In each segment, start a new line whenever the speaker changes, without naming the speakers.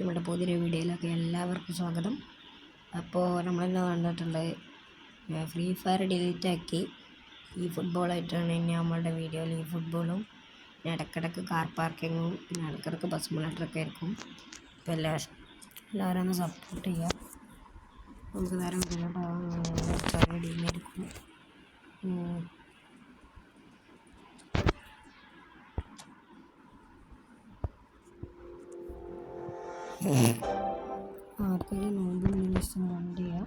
നമ്മുടെ പുതിയൊരു വീഡിയോയിലൊക്കെ എല്ലാവർക്കും സ്വാഗതം. അപ്പോൾ നമ്മളെന്താ കണ്ടിട്ടുള്ളത് ഫ്രീ ഫയർ ഡിലീറ്റ് ആക്കി ഈ ഫുട്ബോളായിട്ടാണ് ഇനി നമ്മളുടെ വീഡിയോയിൽ ഈ ഫുട്ബോളും പിന്നെ ഇടക്കിടക്ക് കാർ പാർക്കിങ്ങും പിന്നെ ഇടക്കിടക്ക് ബസ് മുളട്ടറൊക്കെ ആയിരിക്കും. അപ്പോൾ എല്ലാ എല്ലാവരും ഒന്ന് സപ്പോർട്ട് ചെയ്യുക. നമുക്ക് നേരം വീഡിയോട്ട് ചെറിയ Arkaya ne oldu bilmesin diye.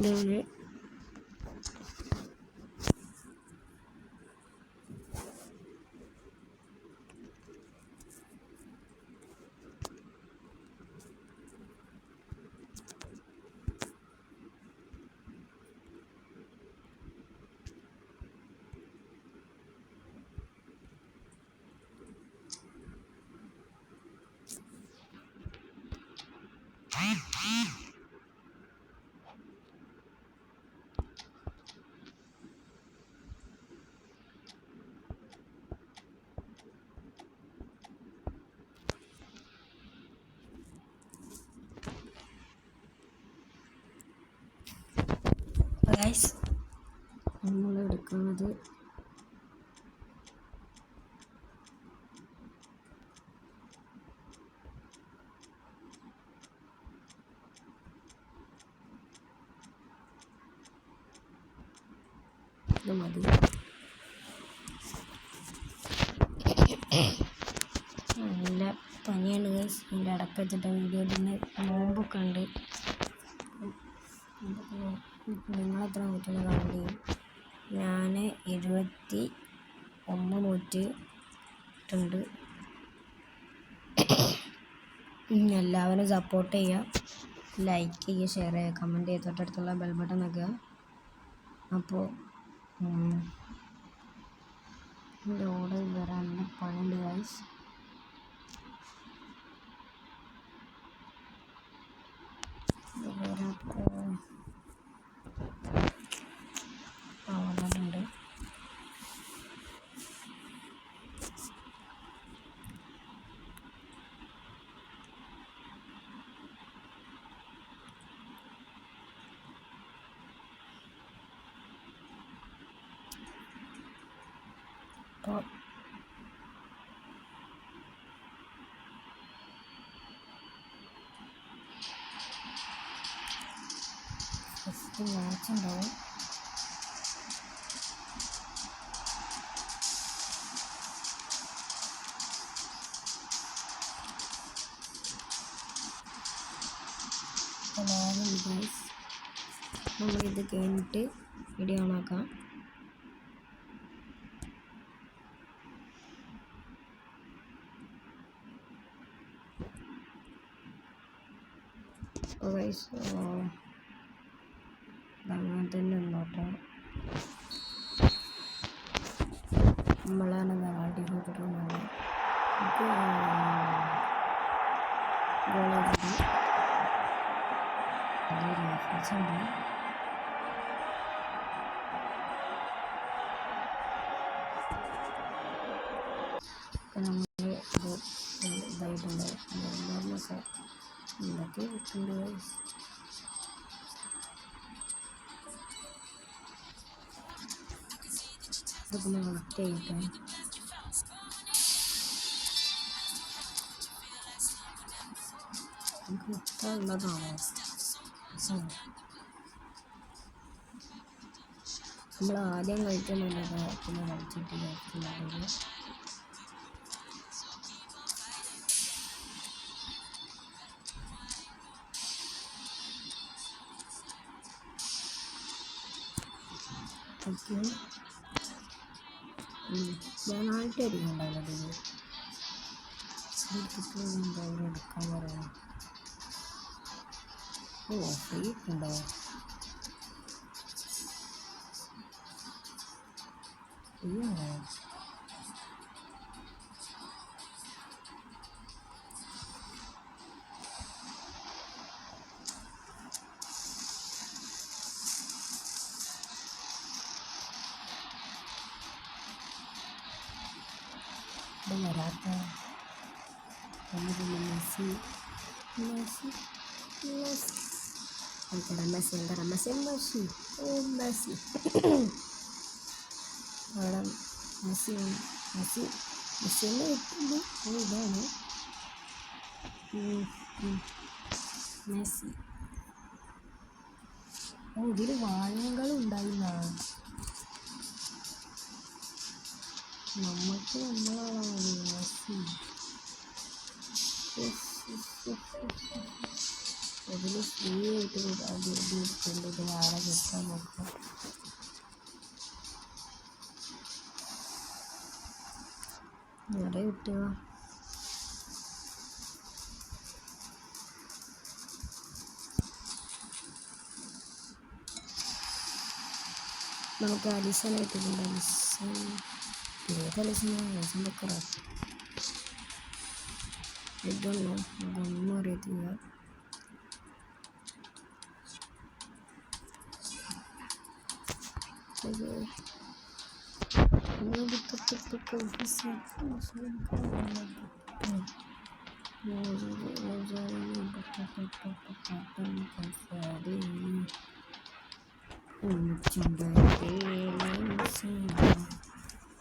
đồ. Guys നമ്മൾ എടുക്കുന്നത് മതി. നല്ല പനിയാണ് ഗൈസ് എന്റെ അടക്കം വീഡിയോ നിന്ന് നോമ്പൊക്കെ ഉണ്ട്. നിങ്ങളെത്ര നൂറ്റിന് കമന്റ് ചെയ്യും ഞാൻ എഴുപത്തി ഒന്ന് നൂറ്റിട്ടുണ്ട് എല്ലാവരും സപ്പോർട്ട് ചെയ്യുക ലൈക്ക് ചെയ്യുക ഷെയർ ചെയ്യുക കമന്റ് ചെയ്യുക തൊട്ടടുത്തുള്ള ബെൽ ബട്ടൺ നിൽക്കുക അപ്പോൾ ലോഡ് വരാൻ പണിയുണ്ട് ഗൈസ് വരാത്ത ആ വന്നിട്ടുണ്ട് മാച്ച് ഉണ്ടാവും എല്ലാവരും ഗൈസ് നമ്മളിത് കഴിഞ്ഞിട്ട് വീഡിയോ ഓണാക്കാം അപ്പോൾ ഗൈസ് അങ്ങനെ തന്നെ നിന്നോട്ടെ നമ്മളാണ് നാട്ടി കൂട്ടിട്ടുള്ളത് ഗോളടിക്കും അതൊരു റെഫറൻസ് ഉണ്ട് എന്തൊക്കെ കിട്ടുന്നുണ്ട് guys. ഇതൊക്കെ ഞാൻ കണക്ട് ചെയ്യട്ടെ നമുക്ക് ഇഷ്ടമുള്ളതാണോ നമ്മൾ ആദ്യം കഴിക്കുന്നുള്ളത് പിന്നെ കഴിച്ചിട്ട് കഴിക്കുന്നുണ്ടെങ്കിൽ ഞാനായിട്ട് അടിക്കണ്ടാവില്ല ഇത് എടുത്തിട്ട് എന്താ എടുക്കാൻ പറയാം ഓ ഫ്രീ ഉണ്ടോ Antara Messi, antara Messi, Messi, oh Messi. അവിടെ മെസ്സി മെസ്സി മെസ്സിനെ ഇട്ടുള്ളൂ ഓ ഇതാണ് ഉം, ഉം. മെസ്സി ഓ ഇതിൽ വാഴകളും ഉണ്ടായില്ല നമുക്ക് നമ്മളാണ് മെസ്സി ഇതിൽ ഫ്രീ ആയിട്ട് ഇത് അത് ഇത് എടുക്കുന്നുണ്ട് ഇത് ആടെ കിട്ടാൻ നോക്കാം എവിടെ കിട്ടുക നമുക്ക് അലിസൺ ആയിട്ടുണ്ട് അലിസൺ ഏത് അലിസൺ അലിസൺ ബക്കറോ ഇതൊന്നോ ഇതൊന്നും അറിയത്തില്ല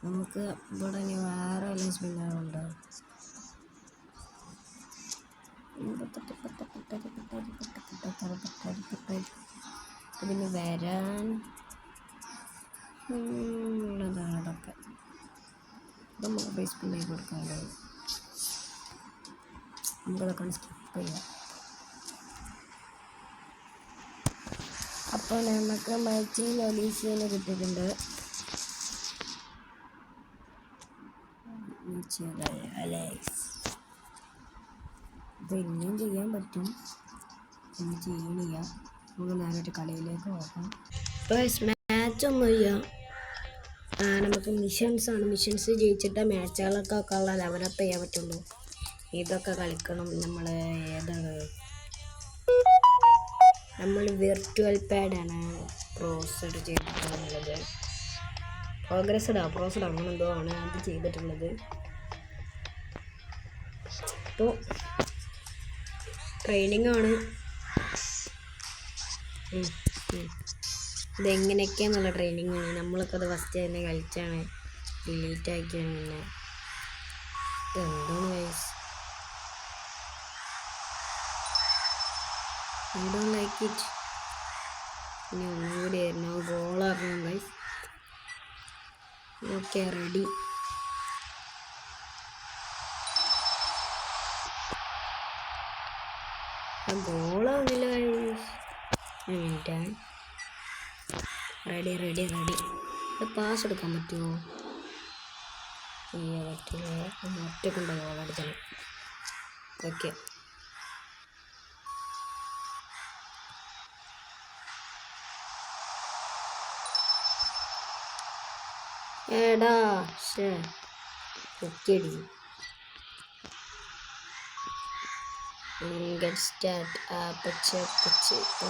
നമുക്ക് ഇവിടെ ഇനി വേറെ വല്ല സ്പിന്നറുണ്ടോ പിന്നെ വരാൻ ഉള്ളതാണ് അതൊക്കെ ഇത് ബേസ് പിന്നെ കൊടുക്കാൻ കഴിയും നമുക്കതൊക്കെ സ്കിപ്പ് ചെയ്യാം. അപ്പോൾ നമുക്ക് മാച്ചിങ് ഒലീസിയന് കിട്ടിയിട്ടുണ്ട്. ഇനിയും ചെയ്യാൻ പറ്റും. ഇനി ചെയ്യണില്ല. നമുക്ക് നേരിട്ട് കളിയിലേക്ക് നോക്കാം മാച്ച് ഒന്നുമില്ല നമുക്ക് മിഷൻസ് ആണ്. മിഷൻസ് ജയിച്ചിട്ട് മാച്ചുകളൊക്കെ ഉള്ള ലെവലപ്പ് ചെയ്യാൻ പറ്റുള്ളൂ. ഇതൊക്കെ കളിക്കണം. നമ്മൾ ഏതാണ്? നമ്മൾ വിർച്വൽ പാഡാണ് പ്രോസഡ് ചെയ്തിട്ടുള്ളത്. പ്രോഗ്രസ്ഡാ പ്രോസഡ് അങ്ങനെ എന്തോ ആണ് അത് ചെയ്തിട്ടുള്ളത്. അപ്പോൾ ട്രെയിനിങ് ആണ്. ഇതെങ്ങനെയൊക്കെയാന്നുള്ള ട്രെയിനിങ് ആണ്. നമ്മളൊക്കെ അത് ഫസ്റ്റ് തന്നെ കളിച്ചാണ്. ഡിലീറ്റ് ആക്കിയാണ് പിന്നെ. ഇതെന്താണ് വയസ്സ് ഐ ഡോണ്ട് ലൈക്ക് ഇറ്റ് ഇനി ഒന്നുകൂടി ആയിരുന്നു. ഗോളായിരുന്നു ഗൈസ് ഓക്കെ റെഡി ഗോളാവുന്നില്ല മിനിറ്റ് റെഡി റെഡി റെഡി ഇത് പാസ് എടുക്കാൻ പറ്റുമോ അയ്യോ പറ്റില്ല. നമ്മൾ ഒറ്റക്കുണ്ട് അവിടെ അടിച്ചാൽ ഓക്കെ. ഏടാ ഒക്കെയടി ഗെറ്റ് സ്റ്റാർട്ട് ആ പച്ച പച്ച ആ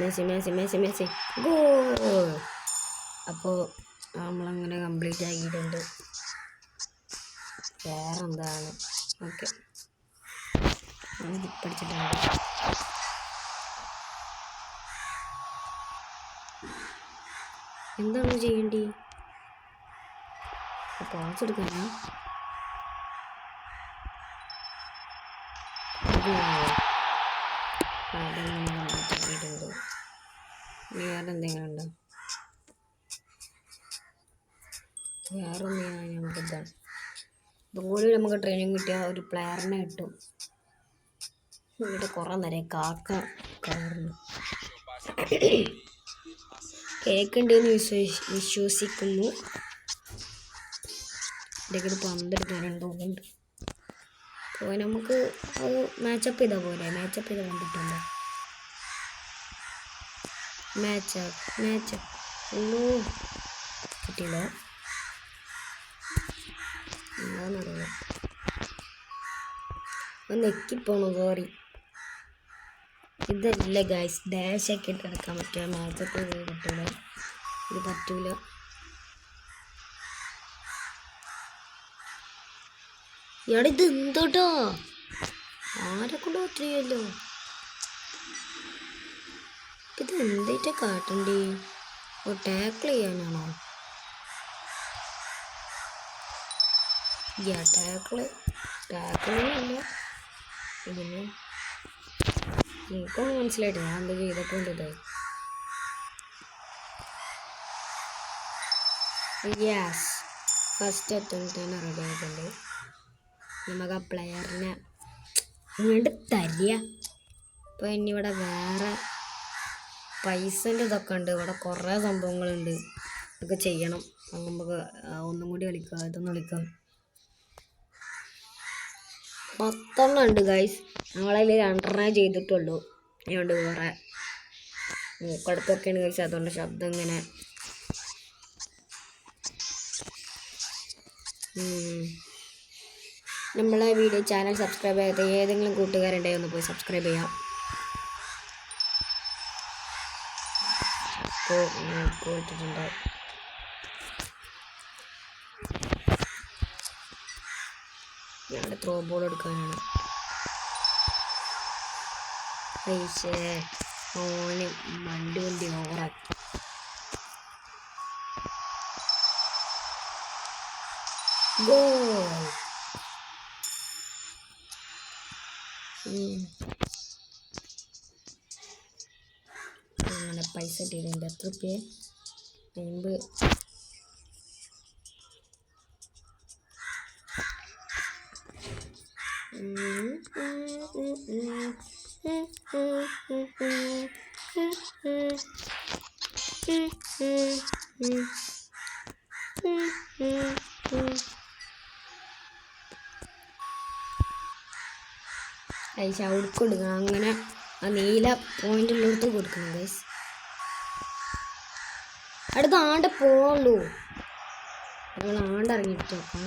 Messi Messi Messi Messi. Goal. അപ്പോൾ നമ്മളങ്ങനെ കംപ്ലീറ്റ് ആക്കിയിട്ടുണ്ട്. വേറെ എന്താണ് ഓക്കെ പഠിച്ചിട്ടുണ്ട്. എന്താണ് ചെയ്യേണ്ടി? പാസ് എടുക്കാനാ വേറെ എന്തെങ്കിലും ഉണ്ടോ വേറെ ഒന്നും നമുക്ക് ഇതാണ് ഇതും കൂടി നമുക്ക് ട്രെയിനിങ് കിട്ടിയ ഒരു പ്ലെയറിനെ കിട്ടും. ഇവിടെ കുറേ നേരം കാക്ക കയറുന്നു. കേക്കുണ്ടെന്ന് വിശ്വസി വിശ്വസിക്കുന്നു. ഇതൊക്കെ ഒരു പന്തെടുക്കാനാണ് തോന്നുന്നുണ്ട്. അപ്പോൾ നമുക്ക് മാച്ചപ്പ് ചെയ്താൽ പോലെ മാച്ചപ്പ് ചെയ്ത് കണ്ടിട്ടുണ്ടോ? മാച്ചപ്പ് മാച്ച് ഒന്നൂ കിട്ടിയില്ല. എന്താണെന്നറിയില്ല ഒന്ന് എക്കിപ്പോണു സോറി ഇതല്ല ഗൈസ് ഡാഷ് ഒക്കെ ഇട്ട് എടുക്കാൻ പറ്റുക മാച്ചപ്പ് കിട്ടൂല. ഇത് പറ്റൂല. ഇയാളിത് എന്തോട്ടോ? ആരെ കൊണ്ട് പറ്റില്ലല്ലോ ഇത് എന്തായിട്ട് കാട്ടണ്ടേ? ഓ ടാക്കിൾ ചെയ്യാനാണോ? ടാക്കിൾ ടാക്കിളല്ല ഇതിന് എനിക്കൊന്നും മനസ്സിലായിട്ട് ഞാൻ എന്താ ചെയ്തിട്ടുണ്ട് ഇതായി യെസ് ഫസ്റ്റ് അറ്റംപ്റ്റ് തന്നെ റെഡി ആയിട്ടുണ്ട് നമുക്ക് ആ പ്ലെയറിനെ ഇങ്ങോട്ട് തരിക. അപ്പോൾ ഇനി ഇവിടെ വേറെ പൈസന്റെ ഇതൊക്കെ ഉണ്ട്. ഇവിടെ കുറേ സംഭവങ്ങളുണ്ട്. ഇതൊക്കെ ചെയ്യണം. നമുക്ക് ഒന്നും കൂടി കളിക്കാം ഇതൊന്ന് കളിക്കാം പത്തെണ്ണം ഉണ്ട് ഗൈസ് ഞങ്ങളതിൽ രണ്ടെണ്ണേ ചെയ്തിട്ടുള്ളൂ. അതുകൊണ്ട് വേറെ. മൂക്കടുപ്പൊക്കെയാണ് ഗൈസ് അതുകൊണ്ട് ശബ്ദം ഇങ്ങനെ. നമ്മളെ വീഡിയോ ചാനൽ സബ്സ്ക്രൈബ് ചെയ്യാത്ത ഏതെങ്കിലും കൂട്ടുകാരുണ്ടെങ്കിൽ ഒന്ന് പോയി സബ്സ്ക്രൈബ് ചെയ്യാം. ഇപ്പോൾ ഇട്ടിട്ടുണ്ട് ഞാൻ ത്രോ ബോൾ എടുക്കാനാണ് ഓന് മണ്ടി വണ്ടി ഓവറാക്കി ഗോൾ പൈസ ഇട്ടിട്ടുണ്ട് എത്ര റുപ്യ അമ്പത് പൈസ അവിടെ അങ്ങനെ ആ നീല പോയിന്റ് ഉള്ളിടത്ത് കൊടുക്കണം ഗൈസ് അടുത്ത ആണ്ട് പോളൂ നമ്മൾ ആണ്ട് ഇറങ്ങിയിട്ട് നോക്കാം.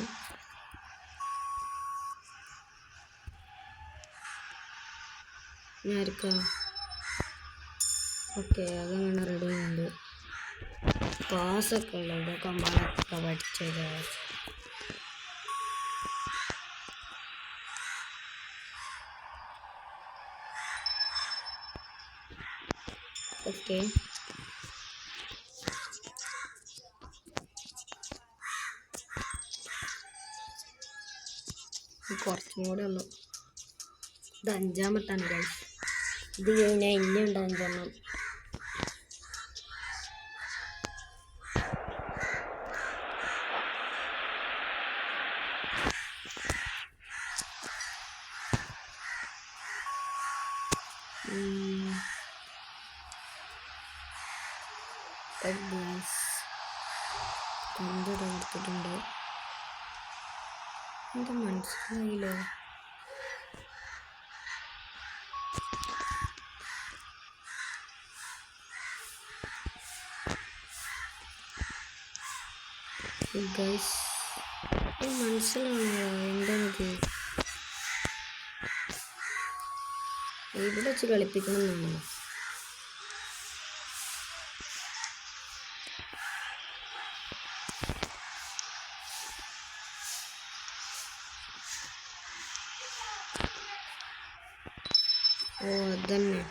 ഓക്കെ അതങ്ങനെ റെഡി ആയിട്ടുണ്ട്. ക്ലാസ്സൊക്കെ ഉള്ളത് ഇതൊക്കെ നമ്മളൊക്കെ പഠിച്ചത് ഓക്കെ. കുറച്ചും കൂടെ ഒന്ന്. ഇത് അഞ്ചാമത്താണ് ഗൈസ് ഇത് കഴിഞ്ഞാൽ ഇനിയുണ്ട് അഞ്ചെണ്ണം. എന്താ മനസ്സിലായില്ലോ? ഗൈസ് മനസ്സിലാണോ എന്താണിത് ഇവിടെ വെച്ച് കളിപ്പിക്കണം എന്നാണോ ഓ അതന്നെ.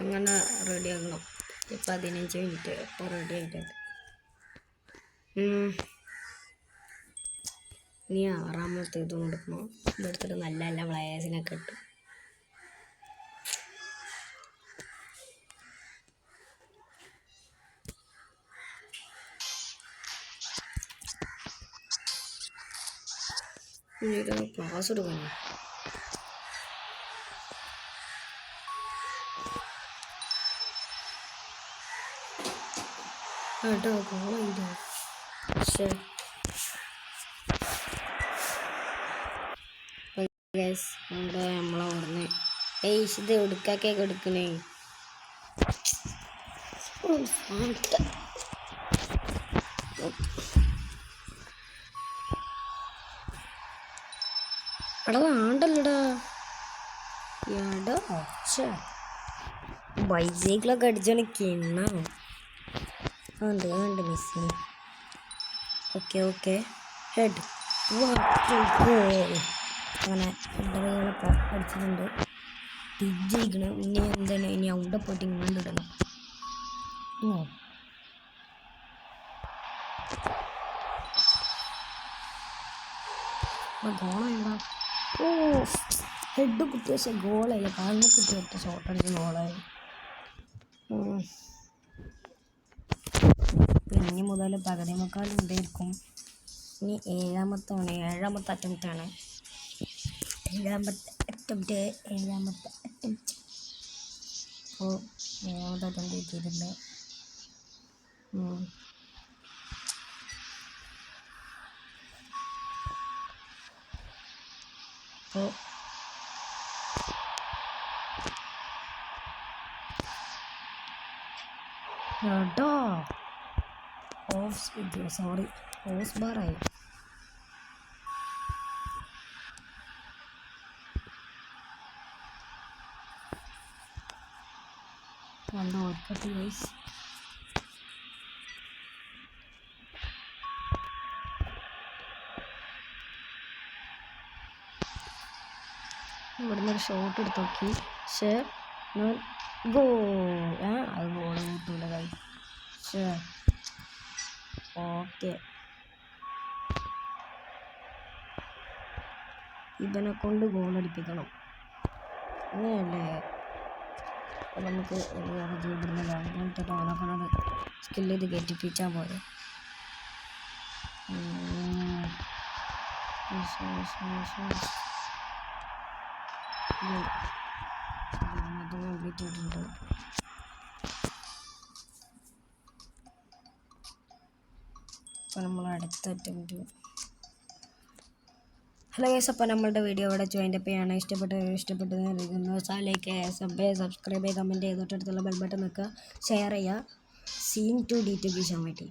അങ്ങനെ റെഡി ആകണം ഇപ്പം പതിനഞ്ച് മിനിറ്റ് ഇപ്പം റെഡി ആയിട്ടുണ്ട്. ഇനി ആറാമത്തെ ഇതും കൊടുക്കണം ഇതെടുത്തിട്ട് നല്ല നല്ല പ്ലേയേഴ്സിനൊക്കെ ഇട്ടു. ഇനി ഒരു ക്ലാസ് എടുക്കണം. കേട്ടോ കോളായിട്ടോ പക്ഷേ ഗൈസ് എന്താ നമ്മളെ ഓർന്ന് ഏയ് ഇത് എടുക്കാക്കെ ഫാട്ട. എടാ വേണ്ടല്ലടാ. എടാ ബൈസൈക്കിളൊക്കെ അടിച്ചാണ് കിണ്ണാണ് ഉണ്ട് ഉണ്ട് മിസ് ഓക്കെ ഓക്കെ. ഹെഡ്. അങ്ങനെ ഹെഡറുകളൊക്കെ അടിച്ചിട്ടുണ്ട്. തിരിച്ചിരിക്കണം. ഇനി എന്താണ്? ഇനി അവിടെ പോയിട്ട് ഇങ്ങോട്ട് ഇടണം. ഓ ഗോളായിടാ ഓ ഹെഡ് കുത്തി. ഗോളായി കാലിന് കുത്തി ഒറ്റ ഷോട്ട് അടിച്ച് ഗോളായി ഇനി മുതൽ പകുതി മുക്കാൽ ഉണ്ടായിരിക്കും ഇനി ഏഴാമത്തെ ആണ് ഏഴാമത്തെ അറ്റംപ്റ്റ് ആണ് ഏഴാമത്തെ അറ്റംപ്റ്റ് ഏഴാമത്തെ അറ്റംപ്റ്റ്. അപ്പോൾ ഏഴാമത്തെ അറ്റംപ്റ്റ് എത്തിയിട്ടുണ്ട് ഉം. അപ്പോൾ എടാ. ഓഫ് സ്പീഡ് സോറി ഓഫ് ബാറായി നല്ല ഇവിടുന്ന് ഒരു ഷോട്ട് എടുത്ത് നോക്കി. പക്ഷേ ഗോ ആ അത് ഗോൾ കൂട്ടൂല കൈ ഓക്കെ ഇവനെ കൊണ്ട് ഗോൾ അടിപ്പിക്കണം അങ്ങനെയല്ലേ അപ്പോൾ നമുക്ക് വേറെ ഗവൺമെന്റ് ഓനെ കൊണ്ട് സ്കില്ല് ഇത് കയറ്റിപ്പിച്ചാൽ യെസ്. ഇത് കംപ്ലീറ്റ് ചെയ്തിട്ടുണ്ട് അപ്പോൾ നമ്മൾ അടുത്ത അറ്റംപ്റ്റ് ഹലോ ഗൈസ് അപ്പോൾ നമ്മളുടെ വീഡിയോ ഇവിടെ ജോയിന്റ് അപ്പ് ചെയ്യാണ്. ഇഷ്ടപ്പെട്ട് ഇഷ്ടപ്പെട്ടത് നൽകുന്നു ലൈക്ക് സബ് സബ്സ്ക്രൈബ് ചെയ്യുക കമന്റ് ചെയ്ത് തൊട്ടടുത്തുള്ള ബെൽ ബട്ടൺ നിൽക്കുക ഷെയർ ചെയ്യുക. Scene to D to B വേണ്ടി.